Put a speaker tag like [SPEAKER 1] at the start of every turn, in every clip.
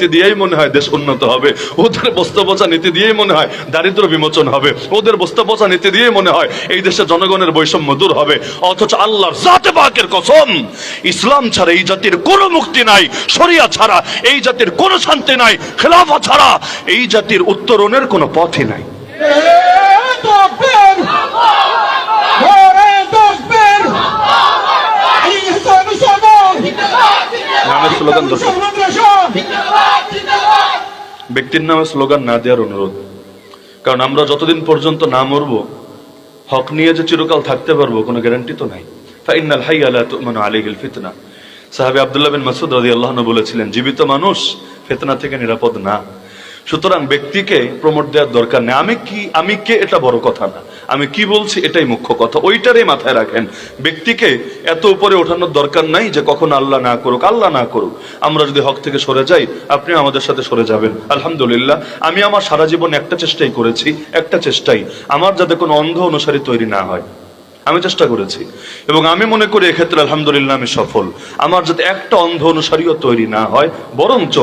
[SPEAKER 1] নীতি দিয়েই মনে হয় দেশ উন্নত হবে। ওদের বস্তা পচা নীতি দিয়েই মনে হয় দারিদ্র বিমোচন হবে। ওদের বস্তা পচা নীতি দিয়েই মনে হয় এই দেশে জনগণের বৈষম্য দূর হবে। অথচ আল্লাহর জাতে পাকের কসম, ইসলাম ছাড়া এই জাতির কোনো মুক্তি নাই, শরিয়া ছাড়া এই জাতির কোনো শান্তি নাই খেলাফা ছাড়া এই জাতির উত্তরণের কোনো পথই নাই। ব্যক্তির নামে স্লোগান না দেওয়ার অনুরোধ। কারণ আমরা যতদিন পর্যন্ত না মরবো, হক নিয়ে যে চিরকাল থাকতে পারব, কোনো গ্যারান্টি তো নাই। ফাইনাল হাই আলা তুমান আলিহিল ফিতনা। সাহাবি আবদুল্লাহ বিন মাসুদ রাজি আল্লাহন বলেছিলেন, জীবিত মানুষ ফিতনা থেকে নিরাপদ না। সুতরাং ব্যক্তিকে প্রমোট দেওয়ার দরকার নেই। আমি কি, আমি কে এটা বড় কথা না। আমি কি বলছি? এটাই মুখ্য কথা। ওইটারই মাথায় রাখেন। ব্যক্তিকে এত উপরে ওঠানোর দরকার নাই যে কখন আল্লাহ না করুক, আল্লাহ না করুক। আমরা যদি হক থেকে সরে যাই, আপনি আমাদের সাথে সরে যাবেন। আলহামদুলিল্লাহ, আমি আমার সারা জীবন একটা চেষ্টাই করেছি, একটা চেষ্টাই। আমার যাতে কোনো অন্ধ অনুসারী তৈরি না হয়। আমি চেষ্টা করেছি। এবং আমি মনে করি এক্ষেত্রে আলহামদুলিল্লাহ আমি সফল। আমার যাতে একটা অন্ধ অনুসারীও তৈরি না হয়, বরঞ্চ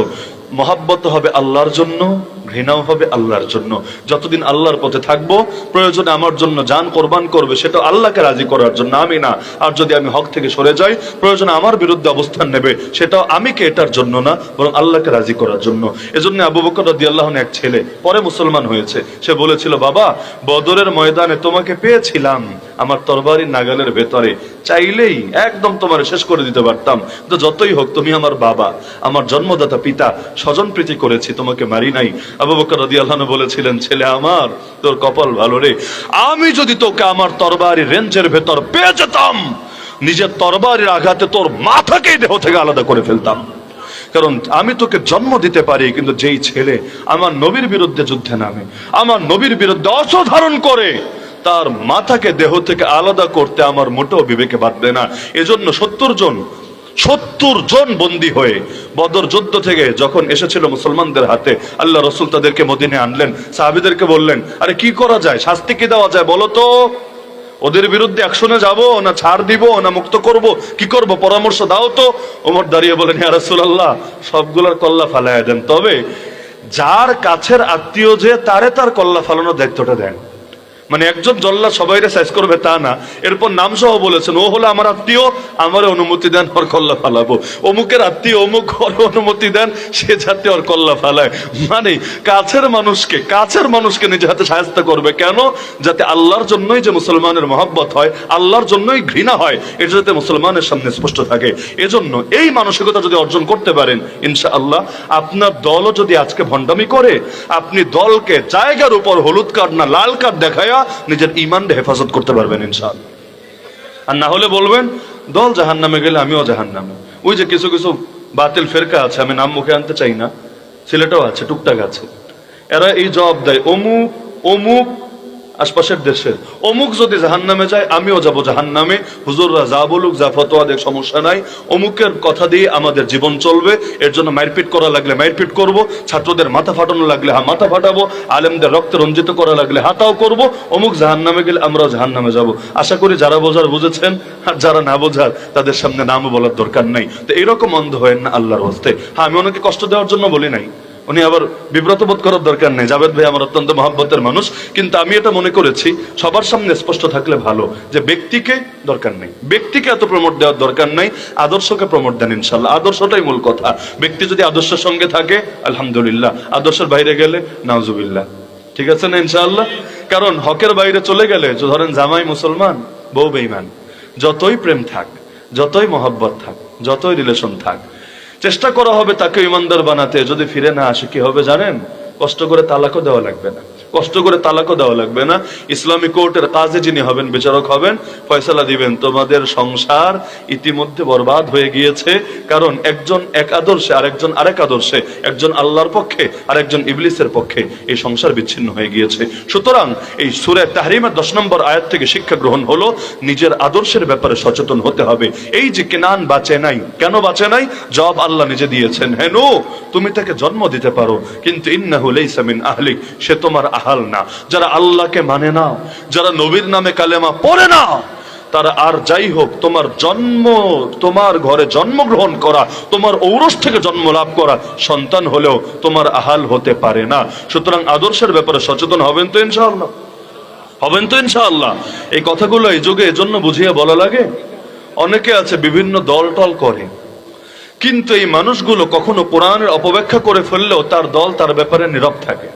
[SPEAKER 1] মহাব্বত হবে আল্লাহর জন্য ঘৃণাও হবে আল্লাহর জন্য। যতদিন আল্লাহর পথে থাকব, প্রয়োজনে আমার জন্য জান কোরবান করবে, সেটা আল্লাহকে রাজি করার জন্য, আমি না। আর যদি আমি হক থেকে সরে যাই, প্রয়োজনে আমার বিরুদ্ধে অবস্থান নেবে, সেটাও আমি কে এটার জন্য না, বরং আল্লাহকে রাজি করার জন্য। এজন্য আবু বকর রাদি আল্লাহ এক ছেলে, পরে মুসলমান হয়েছে। সে বলেছিল, বাবা, বদরের ময়দানে তোমাকে পেয়েছিলাম। আমার তরবারি নাগালের ভেতরে। চাইলেই একদম তোমার শেষ করে দিতে পারতাম। তো যতই হোক, তুমি আমার বাবা। আমার জন্মদাতা পিতা, স্বজন প্রীতি করেছি, তোমাকে মারি নাই। আবু বকর রাদি আল্লাহ বলেছিলেন, ছেলে আমার, তোর কপাল ভালো রে। আমি যদি তোকে আমার তরবারি রেঞ্জের ভেতর পেয়ে যেতাম, নিজের তরবারির আঘাতে তোর মাথাকেই দেহ থেকে আলাদা করে ফেলতাম। কারণ আমি তোকে জন্ম দিতে পারি, কিন্তু যেই ছেলে আমার নবীর বিরুদ্ধে যুদ্ধে নামে, আমার নবীর বিরুদ্ধে অসাধারণ করে, তার মাথাকে দেহ থেকে আলাদা করতে আমার মোটেও বিবেকে বাঁধবে না। এজন্য সত্তর জন সত্তর জন বন্দী হয়ে বদর যুদ্ধ থেকে যখন এসেছিল মুসলমানদের হাতে, আল্লাহ রসুল তাদেরকে মদিনে আনলেন, সাহাবিদেরকে বললেন, আরে কি করা যায়? শাস্তি কি দেওয়া যায় বলো তো? ওদের বিরুদ্ধে অ্যাকশনে যাব না ছাড় দিব না মুক্ত করব? কি করব? পরামর্শ দাও তো। ওমর দাঁড়িয়ে বলেন হ্যাঁ রাসূলুল্লাহ, সবগুলোর কল্লা ফালায় দেন। তবে যার কাছের আত্মীয় যে, তারে তার কল্লা ফালানোর দায়িত্বটা দেন। মানে একজন জল্লা সবাইরে সাইজ করবে তা না। এরপর নাম সহ বলেছেন, ও হলো আমার আত্মীয়, আমার অনুমতি দেন, ওর কল্লা ফালাবো। অমুকের আত্মীয়, অমুক ওর অনুমতি দেন, সে যাতে ওর কল্লা ফালায়। মানে কাছের মানুষকে কাছের মানুষকে নিজে হাতে সাহায্য করবে কেন? যাতে আল্লাহর জন্যই যে মুসলমানের মহব্বত হয়, আল্লাহর জন্যই ঘৃণা হয়, এটা যাতে মুসলমানের সামনে স্পষ্ট থাকে। এজন্য এই মানসিকতা যদি অর্জন করতে পারেন ইনশা আল্লাহ আপনার দলও যদি আজকে ভণ্ডামি করে, আপনি দলকে জায়গার উপর হলুদ কার্ড না লাল কার্ড দেখায়া নিজের ইমানটা হেফাজত করতে পারবেন ইনশাআল্লাহ। আর না হলে বলবেন, দল জাহান নামে গেলে আমিও জাহান নামে ওই যে কিছু কিছু বাতিল ফেরকা আছে, আমি নাম মুখে আনতে চাই না। ছেলেটাও আছে, টুকটাক আছে। এরা এই জবাব দেয়, অমুক অমুক আশপাশের দেশের। অমুক যদি জাহান নামে যায়, আমিও যাব জাহান নামে হুজুররা যা বলুক, যা ফতোয়া দেখ সমস্যা নাই। অমুকের কথা দিয়ে আমাদের জীবন চলবে। এর জন্য মারপিট করা লাগলে মারপিট করব। ছাত্রদের মাথা ফাটানো লাগলে হা মাথা ফাটাবো। আলেমদের রক্ত রঞ্জিত করা লাগলে হাতাও করব। অমুক জাহান নামে গেলে আমরাও জাহান নামে যাব। আশা করি যারা বোঝার বুঝেছেন, আর যারা না বোঝার, তাদের সামনে নামও বলার দরকার নাই। তো এরকম অন্ধ হয় না আল্লাহর হস্তে। হ্যাঁ আমি অনেকে কষ্ট দেওয়ার জন্য বলি নাই। উনি আবার বিব্রত বোধ করার দরকার নেই। জাভেদ ভাই আমার অত্যন্ত মহাব্বতের মানুষ, কিন্তু আমি এটা মনে করেছি, সবার সামনে স্পষ্ট থাকলে ভালো, যে ব্যক্তিকে দরকার নেই। ব্যক্তিকে এত প্রমোট দেওয়ার দরকার নেই, আদর্শকে প্রমোট দেন ইনশাল্লাহ। আদর্শটাই মূল কথা। ব্যক্তি যদি আদর্শের সঙ্গে থাকে, আলহামদুলিল্লাহ। আদর্শের বাইরে গেলে, নাউজুবিল্লাহ। ঠিক আছে না ইনশাআল্লাহ? কারণ হকের বাইরে চলে গেলে ধরেন জামাই মুসলমান, বউ বেইমান যতই প্রেম থাক, যতই মহব্বত থাক, যতই রিলেশন থাক চেষ্টা করা হবে তাকে ইমানদার বানাতে, যদি ফিরে না আসে, কি হবে জানেন? কষ্ট করে তালাকও দেওয়া লাগবে না। কষ্ট করে তালাকও দেওয়া লাগবে না। ইসলামী কোর্টের কাজে যিনি হবেন, বিচারক হবেন, ফয়সালা দিবেন। তোমাদের সংসার ইতিমধ্যে বরবাদ হয়ে গিয়েছে। কারণ একজন এক আদর্শে, আরেকজন আরেক আদর্শে, একজন আল্লাহর পক্ষে, আরেকজন ইবলিসের পক্ষে এই সংসার বিচ্ছিন্ন হয়ে গিয়েছে। সুতরাং এই সুরে তাহরিমের দশ নম্বর আয়াত থেকে শিক্ষা গ্রহণ হলো, নিজের আদর্শের ব্যাপারে সচেতন হতে হবে। এই যে কেনান বাঁচে নাই। কেন বাঁচে নাই? জব আল্লাহ নিজে দিয়েছেন। হেন, তুমি তাকে জন্ম দিতে পারো, কিন্তু ইন্নাহু লাইসা মিন আহলিক। সে তোমার আহাল না। যারা আল্লাহকে মানে না, যারা নবীর নামে কালেমা পড়ে না, তারা আর যাই হোক, তোমার জন্ম, তোমার ঘরে জন্মগ্রহণ করা, তোমার ঔরস থেকে জন্ম লাভ করা সন্তান হলেও তোমার আহাল হতে পারে না। সুতরাং আদর্শের ব্যাপারে সচেতন হবেন তো ইনশাআল্লাহ। হবেন তো ইনশাআল্লাহ। এই কথাগুলো এই যুগে এজন্য বুঝিয়ে বলা লাগে, অনেকে আছে বিভিন্ন দল টল করে, কিন্তু এই মানুষগুলো কখনো কোরআনের অপব্যাখ্যা করে ফেললেও তার দল তার ব্যাপারে নীরব থাকে।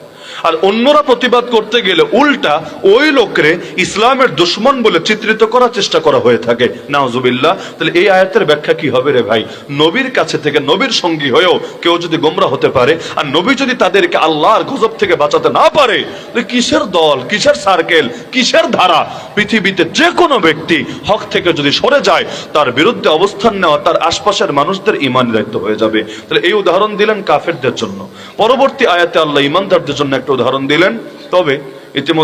[SPEAKER 1] আর অন্যরা প্রতিবাদ করতে গেলে উল্টা ওই লোকরে ইসলামের দুশ্মন বলে চিত্রিত করার চেষ্টা করা হয়ে থাকে। নাউজুবিল্লাহ, তাহলে এই আয়াতের ব্যাখ্যা কি হবে রে ভাই? নবীর কাছে থেকে নবীর সঙ্গী হয়েও কেউ যদি গোমরা হতে পারে, আর নবী যদি তাদেরকে আল্লাহর গজব থেকে বাঁচাতে না পারে কিসের দল, কিসের সার্কেল, কিসের ধারা? পৃথিবীতে যে কোনো ব্যক্তি হক থেকে যদি সরে যায়, তার বিরুদ্ধে অবস্থান নেওয়া তার আশপাশের মানুষদের ইমান দায়িত্ব হয়ে যাবে। তাহলে এই উদাহরণ দিলেন কাফেরদের জন্য। পরবর্তী আয়াতে আল্লাহ ইমানদারদের একটা উদাহরণ দিলেন। তবে ইতিমধ্যে